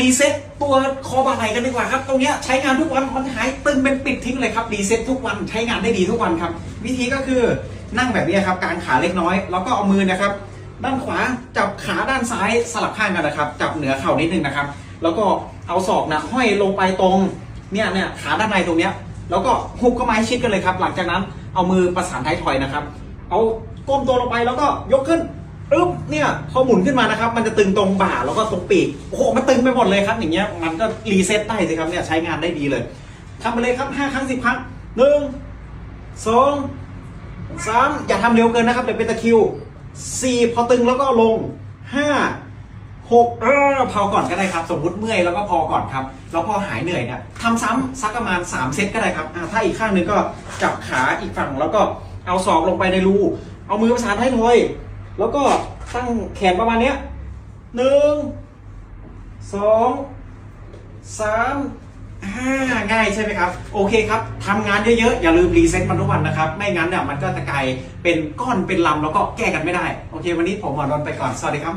รีเซ็ตตัวคอบาไหลกันดีกว่าครับ ตรงเนี้ยใช้งานทุกวันมันหายตึงเป็นปิดทิ้งเลยครับรีเซ็ตทุกวันใช้งานได้ดีทุกวันครับ วิธีก็คือนั่งแบบนี้ครับกางขาเล็กน้อย แล้วก็เอามือนะครับ ด้านขวาจับขาด้านซ้ายสลับข้างกันนะครับ จับเหนือเข่านิดนึงนะครับ แล้วก็เอาศอกนะห้อยลงไปตรงเนี่ยเนี่ยขาด้านในตรงเนี้ยแล้วก็หุบเข้ามาให้ชิดกันเลยครับ หลังจากนั้นเอามือประสานท้ายทอยนะครับ เอาก้มตัวลงไปแล้วก็ยกขึ้น อึ๊บเนี่ยพอหมุนขึ้นมานะครับ มันจะตึงตรงบ่าแล้วก็ตรงปีกโอ้โหมันตึงไปหมดเลยครับ อย่างเงี้ยมันก็รีเซ็ตได้สิครับเนี่ยใช้งานได้ดีเลยทำไปเลยครับห้าครั้งสิบครั้งหนึ่งสองสามอย่าทำเร็วเกินนะครับเดี๋ยวเป็นตะคิวสี่พอตึงแล้วก็ลงห้าหกเออพอก่อนก็ได้ครับ สมมติเมื่อยแล้วก็พอก่อนครับ แล้วพอหายเหนื่อยเนี่ยทำซ้ำสักประมาณ3เซตก็ได้ครับอ่าถ้าอีกข้างหนึงก็จับขาอีกฝั่งแล้วก็เอาศอกลงไปในรูเอามือประสานให้ทอย แล้วก็ตั้งแขนประมาณเนี้ยหนึ่งสองสามห้าง่ายใช่ไหมครับ โอเคครับทำงานเยอะๆ อย่าลืมรีเซ็ตมันทุกวันนะครับ ไม่งั้นเนี่ยมันก็จะกลายเป็นก้อนเป็นลำแล้วก็แก้กันไม่ได้ โอเค วันนี้ผมหมอรนไปก่อน สวัสดีครับ